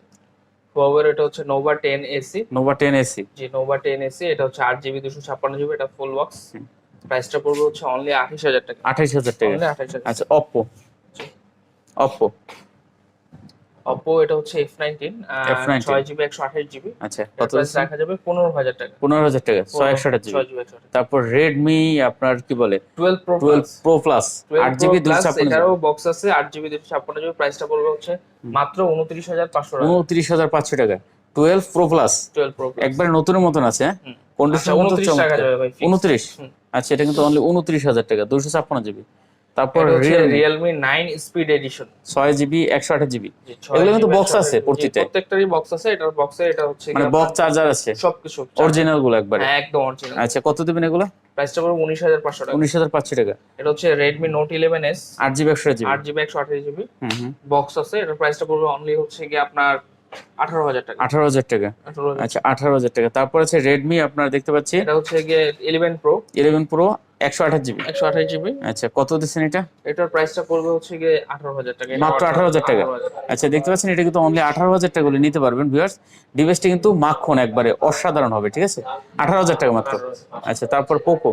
Speaker 2: হুয়াওয়ের এটা হচ্ছে nova ten SE
Speaker 1: nova ten SE
Speaker 2: জি নোভা টেন এসি এটা হচ্ছে আট জিবি দুশো ছাপ্পান্ন জিবি এটা ফুল বক্স প্রাইসটা পড়বে হচ্ছে অনলি আঠাশ হাজার টাকা।
Speaker 1: আঠাইশ হাজার টাকা।
Speaker 2: অনলি আঠাশ
Speaker 1: আচ্ছা অপ্পো অপ্পো
Speaker 2: অপো এটা হচ্ছে এফ নাইনটিন
Speaker 1: F19
Speaker 2: ছয় জিবি একশো আঠাশ জিবি
Speaker 1: আচ্ছা কত
Speaker 2: রাখা যাবে পনেরো হাজার টাকা।
Speaker 1: পনেরো হাজার টাকা ছয় একশো আঠাশ জিবি
Speaker 2: ছয় জিবি একশো
Speaker 1: তারপর রেডমি আপনার কি বলে?
Speaker 2: Twelve pro
Speaker 1: twelve pro plus আট জিবি দুশো ছাপ্পান্ন
Speaker 2: এটারও বক্স আছে আট জিবি দুশো ছাপ্পান্ন জিবি প্রাইসটা পড়বে হচ্ছে মাত্র উনত্রিশ হাজার পাঁচশো টাকা।
Speaker 1: উনত্রিশ হাজার পাঁচশো টাকা। Twelve pro plus
Speaker 2: twelve pro
Speaker 1: একবার নতুনের মতন আছে হ্যাঁ?
Speaker 2: হুম।
Speaker 1: কন্ডিশন
Speaker 2: আচ্ছা, 29 টাকা যাবে ভাই, fixed।
Speaker 1: উনত্রিশ?
Speaker 2: হুম।
Speaker 1: আচ্ছা এটা কিন্তু অনলি উনত্রিশ হাজার টাকা দুশো ছাপ্পান্ন জিবি তারপর রিয়েলমি
Speaker 2: নাইন স্পিড এডিশন
Speaker 1: ছয় জিবি একশো আঠাশ জিবি এগুলো কিন্তু box আছে প্রতিটায়।
Speaker 2: প্রত্যেকটারই বক্স আছে এটার বক্সে এটা হচ্ছে
Speaker 1: মানে বক্স চার্জার আছে।
Speaker 2: সবকিছু।
Speaker 1: অরিজিনালগুলো একবারে।
Speaker 2: হ্যাঁ একদম অরিজিনাল
Speaker 1: আচ্ছা কত দিবেন এগুলো?
Speaker 2: প্রাইসটা পড়বে উনিশ হাজার পাঁচশো টাকা।
Speaker 1: উনিশ হাজার পাঁচশো টাকা।
Speaker 2: এটা হচ্ছে রেডমি নোট ইলেভেন এস
Speaker 1: আট জিবি একশো জিবি
Speaker 2: আট জিবি একশো আঠাশ জিবি বক্স আছে এটার প্রাইসটা পড়বে অনলি হচ্ছে গিয়ে আপনার আঠারো হাজার টাকা।
Speaker 1: আঠারো হাজার টাকা। আচ্ছা আঠারো হাজার টাকা। তারপর আছে রেডমি আপনার দেখতে পাচ্ছি।
Speaker 2: এটা হচ্ছে গিয়ে ইলেভেন প্রো
Speaker 1: ইলেভেন প্রো একশো আঠাশ জিবি।
Speaker 2: একশো আঠাশ জিবি।
Speaker 1: আচ্ছা কত দিচ্ছেন এটা?
Speaker 2: এটার প্রাইসটা পড়বে হচ্ছে গিয়ে আঠারো হাজার টাকা।
Speaker 1: মাত্র আঠারো হাজার টাকা।
Speaker 2: 18,000 টাকা।
Speaker 1: আচ্ছা দেখতে পাচ্ছেন এটা কিন্তু অনলি আঠারো হাজার টাকা করে নিতে পারবেন ভিউয়ার্স ডিভাইসটি কিন্তু মাখন একবারে অসাধারণ হবে ঠিক আছে? আঠারো হাজার টাকা মাত্র। আচ্ছা তারপর পোকো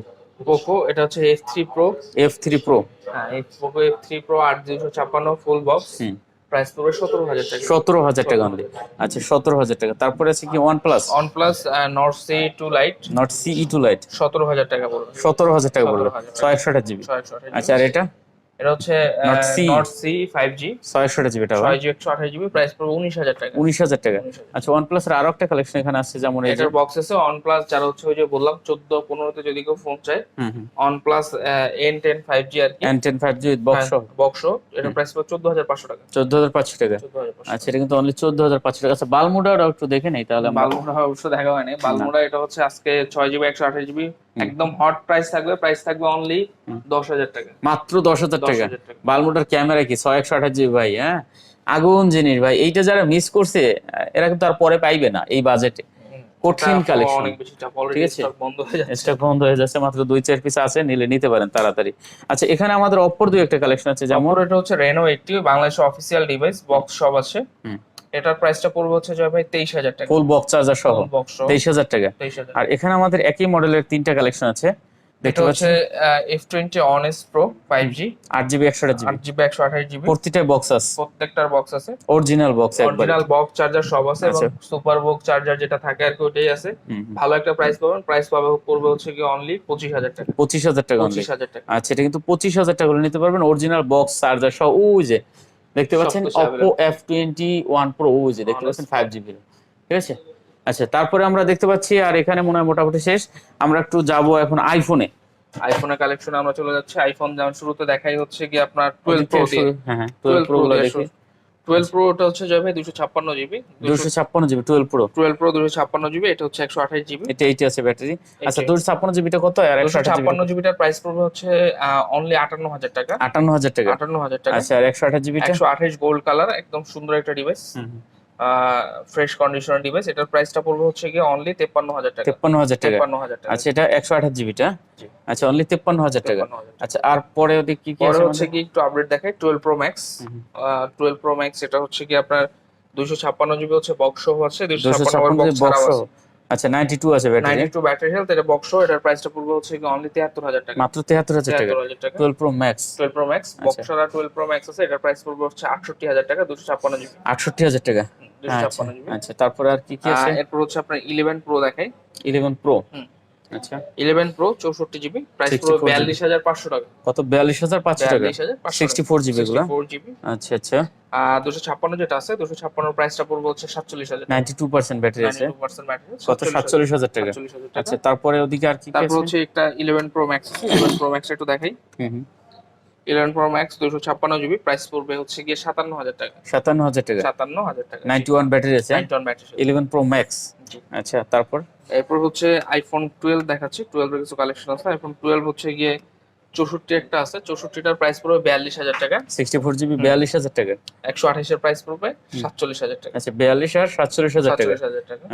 Speaker 2: পোকো এটা হচ্ছে F three pro
Speaker 1: F three pro
Speaker 2: হ্যাঁ এই পোকো এফ থ্রি প্রো আট দুশো ছাপ্পান্ন ফুল বক্স
Speaker 1: হুম।
Speaker 2: প্রাইস পড়বে সতেরো হাজার টাকা।
Speaker 1: সতেরো হাজার টাকা অনলি আচ্ছা সতেরো হাজার টাকা। তারপরে আছে কি OnePlus
Speaker 2: OnePlus Nord C two lite
Speaker 1: Nord E two lite
Speaker 2: সতেরো হাজার টাকা পড়বে।
Speaker 1: সতেরো হাজার টাকা পড়বে।
Speaker 2: 17,000
Speaker 1: ছয় একশো জিবি। আচ্ছা আর এটা?
Speaker 2: এটা হচ্ছে। নট সি ফাইভ জি
Speaker 1: ছয় একশো আঠাশ জিবি টাকা
Speaker 2: ছয় জি একশো আঠাশ জিবি প্রাইস পড়বে উনিশ হাজার টাকা।
Speaker 1: উনিশ হাজার টাকা। আচ্ছা প্লাস এর আরও একটা কালেকশন এখানে আসছে যেমন এই যে
Speaker 2: এটার বক্স আছে যারা হচ্ছে ওই যে বললাম চোদ্দ পনেরোতে যদি কেউ ফোন চায় টেন ফাইভ জি আর কি।
Speaker 1: N ten five G box
Speaker 2: box price পড়বে চোদ্দ হাজার পাঁচশো টাকা।
Speaker 1: চোদ্দ হাজার পাঁচশো টাকা।
Speaker 2: চোদ্দ
Speaker 1: আচ্ছা এটা কিন্তু অনলি চোদ্দ হাজার পাঁচশো টাকা। আচ্ছা বালমুডাও একটু দেখে নেই তাহলে
Speaker 2: বালমুড়া অবশ্য দেখা হয়নি। বালমুড়া এটা হচ্ছে আজকে ছয় জিবি একশো আঠাশ জিবি একদম হট প্রাইস থাকবে। প্রাইস থাকবে অনলি দশ হাজার টাকা।
Speaker 1: মাত্র দশ হাজার
Speaker 2: দশ
Speaker 1: টাকা। বালমুডার ক্যামেরা কি? ছয় একশো আঠাশ জিবি ভাই হ্যাঁ? আগুন জিনিস ভাই। এইটা যারা মিস করছে এরা কিন্তু আর পরে পাইবে না এই বাজেটে কঠিন কালেকশন
Speaker 2: বেশি চাপ
Speaker 1: ঠিক আছে।
Speaker 2: স্টক বন্ধ হয়ে যাচ্ছে।
Speaker 1: হয়ে মাত্র দুই চার পিস আছে নিলে নিতে পারেন তাড়াতাড়ি। আচ্ছা এখানে আমাদের অপর দুই একটা কালেকশন আছে যেমন
Speaker 2: এটা হচ্ছে রেনো এইটটি বাংলাদেশের অফিসিয়াল ডিভাইস বক্স সব আছে। এটার প্রাইসটা পড়বে হচ্ছে জয় ভাই তেইশ হাজার টাকা।
Speaker 1: ফুল বক্স চার্জার সহ। তেইশ হাজার টাকা। আর এখানে আমাদের একই মডেলের তিনটা কালেকশন আছে। দেখতে পাচ্ছেন?
Speaker 2: F twenty one S pro five G
Speaker 1: আট জিবি একশো
Speaker 2: আঠাশ জিবি
Speaker 1: প্রতিটাই বক্স আছে।
Speaker 2: প্রত্যেকটার বক্স আছে।
Speaker 1: অরিজিনাল বক্স একবার।
Speaker 2: অরিজিনাল বক্স চার্জার সব আছে এবং। সুপার বক্স চার্জার যেটা থাকে আর কি ওটাই আছে। ভালো একটা প্রাইস পাবেন। প্রাইস পাবে পড়বে হচ্ছে কি অনলি পঁচিশ হাজার টাকা।
Speaker 1: পঁচিশ হাজার টাকা only।
Speaker 2: পঁচিশ হাজার টাকা।
Speaker 1: আচ্ছা এটা কিন্তু পঁচিশ হাজার টাকা করে নিতে পারবেন। অরিজিনাল বক্স চার্জার সহ ওই যে দেখতে পাচ্ছেন এফ টোয়েন্টি ওয়ান প্রো ওই যে দেখতে পাচ্ছেন ফাইভ জিবি ঠিক আছে? আচ্ছা তারপরে আমরা দেখতে পাচ্ছি আর এখানে মনে হয় মোটামুটি শেষ। আমরা একটু যাব এখন আইফোনে
Speaker 2: আইফোনের কালেকশনে আমরা চলে যাচ্ছি। আইফোন যেমন শুরুতে দেখাই হচ্ছে কি আপনার টুয়েলভ প্রো দিয়ে।
Speaker 1: হ্যাঁ টুয়েলভ প্রো গুলো দেখি।
Speaker 2: টুয়েলভ প্রো ওটা হচ্ছে যাবে দুশো ছাপ্পান্ন জিবি।
Speaker 1: দুশো ছাপ্পান্ন GB twelve pro
Speaker 2: twelve pro দুশো ছাপ্পান্ন জিবি এটা হচ্ছে একশো আঠাশ জিবি।
Speaker 1: এটা এইটি আছে ব্যাটারি। আচ্ছা। দুশো ছাপ্পান্ন জিবিটা কত? আর একশো
Speaker 2: ছাপ্পান্ন জিবিটার প্রাইস পড়বে হচ্ছে অনলি আটান্ন হাজার টাকা।
Speaker 1: আটান্ন হাজার টাকা।
Speaker 2: আটান্ন হাজার টাকা।
Speaker 1: আচ্ছা আর একশো আঠাশ জিবিটা?
Speaker 2: একশো আঠাশ গোল্ড কালার একদম সুন্দর একটা ডিভাইস ফ্রেশ কন্ডিশনার ডিভাইস এটার প্রাইসটা পড়বে হচ্ছে গিয়ে অনলি তেপ্পান্ন হাজার টাকা।
Speaker 1: তেপ্পান্ন হাজার টাকা।
Speaker 2: তেপ্পান্ন হাজার টাকা।
Speaker 1: আচ্ছা এটা একশো আঠাশ জিবিটা
Speaker 2: জি।
Speaker 1: আচ্ছা অনলি তেপ্পান্ন হাজার টাকা।
Speaker 2: 53,000 টাকা।
Speaker 1: আচ্ছা আর পরে ওদিক কি কি
Speaker 2: পরে
Speaker 1: আছে
Speaker 2: হচ্ছে কি একটু আপডেট দেখাই টুয়েলভ প্রো ম্যাক্স
Speaker 1: হুম।
Speaker 2: টুয়েলভ প্রো ম্যাক্স এটা হচ্ছে কি আপনার দুইশো ছাপ্পান্ন জিবি হচ্ছে বক্স সহ আছে দুইশো
Speaker 1: দুশো
Speaker 2: ছাপ্পান্ন
Speaker 1: ছাপ্পান্ন
Speaker 2: বক্স
Speaker 1: বক্স আচ্ছা নাইনটি টু আছে। Battery
Speaker 2: ninety two battery health এটা বক্স সহ এটার প্রাইসটা পড়বে হচ্ছে কি অনলি তিয়াত্তর হাজার টাকা।
Speaker 1: মাত্র তেহাত্তর হাজার টাকা।
Speaker 2: তিয়াত্তর হাজার টাকা।
Speaker 1: Twelve pro max
Speaker 2: twelve pro max. Box আর টুয়েলভ প্রো ম্যাক্স আছে এটার প্রাইস পড়বে হচ্ছে আটষট্টি হাজার টাকা দুশো ছাপ্পান্ন জিবি
Speaker 1: আটষট্টি হাজার টাকা।
Speaker 2: দুশো
Speaker 1: আচ্ছা
Speaker 2: জিবি
Speaker 1: আচ্ছা তারপরে আর কি কি আছে?
Speaker 2: এরপর হচ্ছে আপনার ইলেভেন প্রো দেখাই।
Speaker 1: ইলেভেন প্রো আচ্ছা।
Speaker 2: ইলেভেন প্রো চৌষট্টি জিবি প্রাইস
Speaker 1: 64
Speaker 2: পড়বে বিয়াল্লিশ হাজার পাঁচশো টাকা।
Speaker 1: কত? টাকা? জিবি গুলো?
Speaker 2: জিবি
Speaker 1: আচ্ছা আচ্ছা।
Speaker 2: আর দুশো ছাপ্পান্ন যেটা আছে প্রাইসটা পড়বে হচ্ছে সাতচল্লিশ হাজার।
Speaker 1: নাইনটি টু পার্সেন্ট ব্যাটারি আছে
Speaker 2: ব্যাটারি
Speaker 1: কত টাকা। আচ্ছা তারপরে ওদিকে আর কি
Speaker 2: তারপর হচ্ছে একটা ইলেভেন প্রো ম্যাক্স আছে ইলেভেন প্রো ম্যাক্স একটু দেখাই।
Speaker 1: হুম।
Speaker 2: ইলেভেন প্রো ম্যাক্স দুশো ছাপ্পান্ন জিবি প্রাইস পড়বে হচ্ছে গিয়ে সাতান্ন হাজার টাকা।
Speaker 1: সাতান্ন হাজার টাকা।
Speaker 2: সাতান্ন হাজার টাকা।
Speaker 1: নাইনটি ওয়ান ব্যাটারি আছে
Speaker 2: ninety one battery
Speaker 1: eleven pro max. আচ্ছা তারপর?
Speaker 2: এরপর হচ্ছে আইফোন টুয়েলভ দেখাচ্ছি। টুয়েলভের কিছু কালেকশন আছে। আইফোন টুয়েলভ হচ্ছে গিয়ে চৌষট্টি একটা আছে। চৌষট্টিটার প্রাইস পড়বে বিয়াল্লিশ হাজার টাকা।
Speaker 1: সিক্সটি ফোর জিবি বিয়াল্লিশ হাজার টাকা।
Speaker 2: একশো আঠাশের প্রাইস পড়বে সাতচল্লিশ হাজার টাকা।
Speaker 1: আচ্ছা বিয়াল্লিশ আর সাতচল্লিশ হাজার টাকা।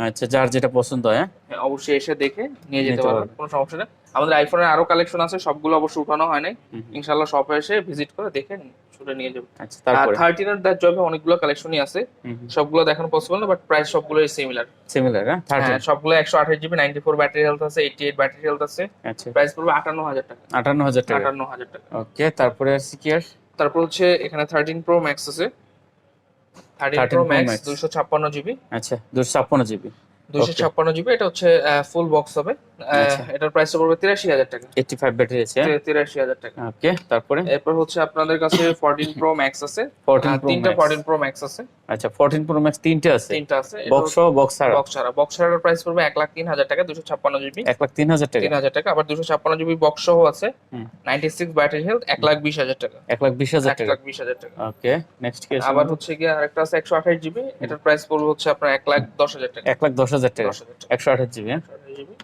Speaker 1: আচ্ছা যার যেটা পছন্দ হয় হ্যাঁ?
Speaker 2: হ্যাঁ, অবশ্যই এসে দেখে নিয়ে যেতে পারবেন। কোনো সমস্যা নেই। আমাদের আইফোনের আরও কালেকশন আছে সবগুলো অবশ্য উঠানো হয় নাই। ইনশাল্লাহ শপে এসে ভিজিট করে দেখে শুনে নিয়ে যাবেন
Speaker 1: আচ্ছা
Speaker 2: আর
Speaker 1: তারপরে
Speaker 2: থার্টিনের দ্যাট জবে অনেকগুলো কালেকশনই আছে। সবগুলো দেখানো পসিবল না বাট প্রাইস সবগুলোই সিমিলার
Speaker 1: সিমিলার হ্যাঁ? থার্টি
Speaker 2: হ্যাঁ সবগুলো একশো আঠাশ GB ninety four battery health আছে এইটি এইট ব্যাটারি হেলথ আছে।
Speaker 1: আচ্ছা।
Speaker 2: প্রাইস পড়বে আটান্ন হাজার টাকা।
Speaker 1: আটান্ন হাজার টাকা।
Speaker 2: আটান্ন হাজার টাকা।
Speaker 1: ওকে তারপরে আর কি আর?
Speaker 2: তারপর হচ্ছে এখানে থার্টিন প্রো ম্যাক্স আছে। Thirteen
Speaker 1: 13
Speaker 2: pro max. দুইশো ছাপ্পান্ন জিবি
Speaker 1: আচ্ছা দুশো ছাপ্পান্ন জিবি
Speaker 2: দুইশো ছাপ্পান্ন জিবি এটা হচ্ছে ফুল বক্স হবে।
Speaker 1: আচ্ছা।
Speaker 2: এটার প্রাইসটা পড়বে তিরাশি হাজার টাকা
Speaker 1: এইটটি ফাইভ ব্যাটারি আছে
Speaker 2: তিরাশি হাজার টাকা
Speaker 1: ওকে তারপরে
Speaker 2: এরপর হচ্ছে আপনাদের কাছে ফোরটিন প্রো ম্যাক্স আছে
Speaker 1: প্রো
Speaker 2: তিনটা ফোরটিন প্রো ম্যাক্স আছে
Speaker 1: আচ্ছা ফোরটিন প্রো ম্যাক্স তিনটে আছে
Speaker 2: তিনটা আছে
Speaker 1: বক্স বক্স ছাড়া
Speaker 2: বক্স ছাড়া বক্স ছাড়ার প্রাইস পড়বে এক লাখ তিন হাজার টাকা দুশো ছাপ্পান্ন জিবি
Speaker 1: এক লাখ তিন হাজার টাকা
Speaker 2: তিন হাজার টাকা আবার দুশো ছাপ্পান্ন জিবি বক্স সহ আছে
Speaker 1: হুম।
Speaker 2: নাইনটি সিক্স ব্যাটারি হেলথ এক লাখ বিশ হাজার টাকা
Speaker 1: এক লাখ বিশ হাজার
Speaker 2: এক
Speaker 1: টাকা
Speaker 2: লাখ বিশ হাজার টাকা
Speaker 1: ওকে নেক্সট কি
Speaker 2: আবার হচ্ছে গিয়ে আরেকটা আছে একশো আঠাশ জিবি এটার প্রাইস পড়বে হচ্ছে আপনার এক লাখ দশ হাজার টাকা
Speaker 1: এক লাখ দশ হাজার টাকা
Speaker 2: দশ হাজার টাকা
Speaker 1: একশো আঠাশ জিবি হ্যাঁ
Speaker 2: 128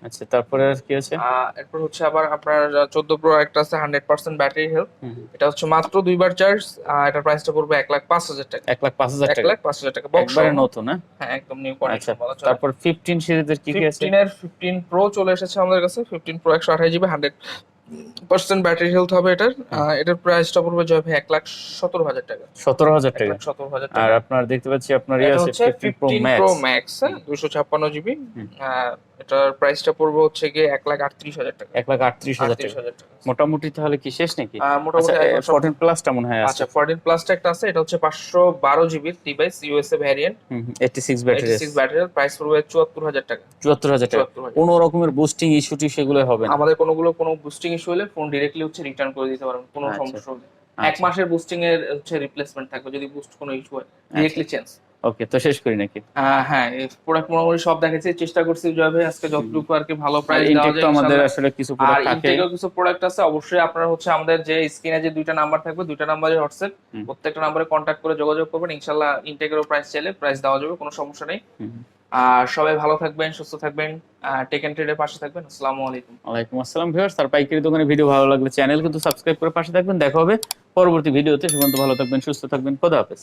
Speaker 1: আচ্ছা তারপরে আর কি আছে?
Speaker 2: এরপর হচ্ছে আবার আপনার চোদ্দ প্রো একটা আছে হান্ড্রেড পার্সেন্ট ব্যাটারি হেলথ। এটা হচ্ছে মাত্র দুইবার চার্জ এটার প্রাইসটা পড়বে এক লাখ পাঁচ হাজার টাকা।
Speaker 1: এক লাখ পাঁচ হাজার
Speaker 2: এক লাখ পাঁচ হাজার টাকা বক্স
Speaker 1: একবারে নতুন হ্যাঁ
Speaker 2: হ্যাঁ একদম নিউ
Speaker 1: আচ্ছা
Speaker 2: কন্ডিশন বলা চলে।
Speaker 1: তারপর ফিফটিন সিরিজের কি কি আছে?
Speaker 2: ফিফটিন এর ফিফটিন প্রো চলে এসেছে আমাদের কাছে ফিফটিন প্রো একশো আঠাশ GB hundred percent battery health হবে এটার। এটার প্রাইসটা পড়বে জয় ভাই এক লাখ সতেরো হাজার টাকা।
Speaker 1: সতেরো হাজার টাকা।
Speaker 2: সতেরো হাজার
Speaker 1: আর আপনার দেখতে পাচ্ছি আপনার ইয়ে আছে
Speaker 2: হচ্ছে
Speaker 1: ফিফটিন প্রো ম্যাক্স
Speaker 2: দুশো ছাপ্পান্ন জিবি এটার প্রাইসটা পড়বে হচ্ছে গিয়ে এক লাখ আটত্রিশ হাজার টাকা।
Speaker 1: এক লাখ আটত্রিশ হাজার টাকা। মোটামুটি তাহলে কি শেষ নাকি?
Speaker 2: মোটামুটি
Speaker 1: ফোরটিন প্লাসটা মনে হয়
Speaker 2: আচ্ছা ফোরটিন প্লাসটা একটা আছে এটা হচ্ছে পাঁচশো বারো জিবির device USA variant
Speaker 1: eighty six battery
Speaker 2: six battery price পড়বে চুয়াত্তর হাজার টাকা।
Speaker 1: চুয়াত্তর হাজার টাকা। কোনো রকমের বুস্টিং ইস্যুটি সেগুলো হবে
Speaker 2: আমাদের কোনোগুলো কোনো বুস্টিং ইস্যু হলে ফোন ডিরেক্টলি হচ্ছে রিটার্ন করে দিতে পারবেন কোনো
Speaker 1: আচ্ছা।
Speaker 2: সমস্যা হলে এক
Speaker 1: আচ্ছা।
Speaker 2: মাসের বুস্টিং এর হচ্ছে রিপ্লেসমেন্ট থাকবে যদি বুস্ট কোনো ইস্যু হয় ডিরেক্টলি চেঞ্জ
Speaker 1: ওকে তো শেষ করি নাকি?
Speaker 2: হ্যাঁ প্রোডাক্ট মোটামুটি সব দেখাচ্ছি চেষ্টা করছি জয় আজকে যতটুকু আর কি ভালো প্রাইস দেওয়া যায়
Speaker 1: আমাদের আসলে কিছু প্রোডাক্ট থাকে।
Speaker 2: ইনটেকেও কিছু প্রোডাক্ট আছে অবশ্যই আপনারা হচ্ছে আমাদের যে স্ক্রিনে যে দুইটা নাম্বার থাকবে দুইটা নাম্বারে হোয়াটসঅ্যাপ। প্রত্যেকটা নাম্বারে কন্ট্যাক্ট করে যোগাযোগ করবেন ইনশাল্লাহ ইনটেকেরও প্রাইস চাইলে প্রাইস দেওয়া যাবে কোনো সমস্যা নেই। আর সবাই ভালো থাকবেন, সুস্থ থাকবেন টেক এন্ড ট্রেডের পাশে থাকবেন। আসসালামু আলাইকুম।
Speaker 1: ওয়ালাইকুম আসসালাম ভিউয়ার্স আর পাইকারি দোকানে ভিডিও ভালো লাগলে চ্যানেল কিন্তু সাবস্ক্রাইব করে পাশে থাকবেন। দেখা হবে পরবর্তী ভিডিওতে সুগন্ত ভালো থাকবেন, সুস্থ থাকবেন। খোদা হাফেজ।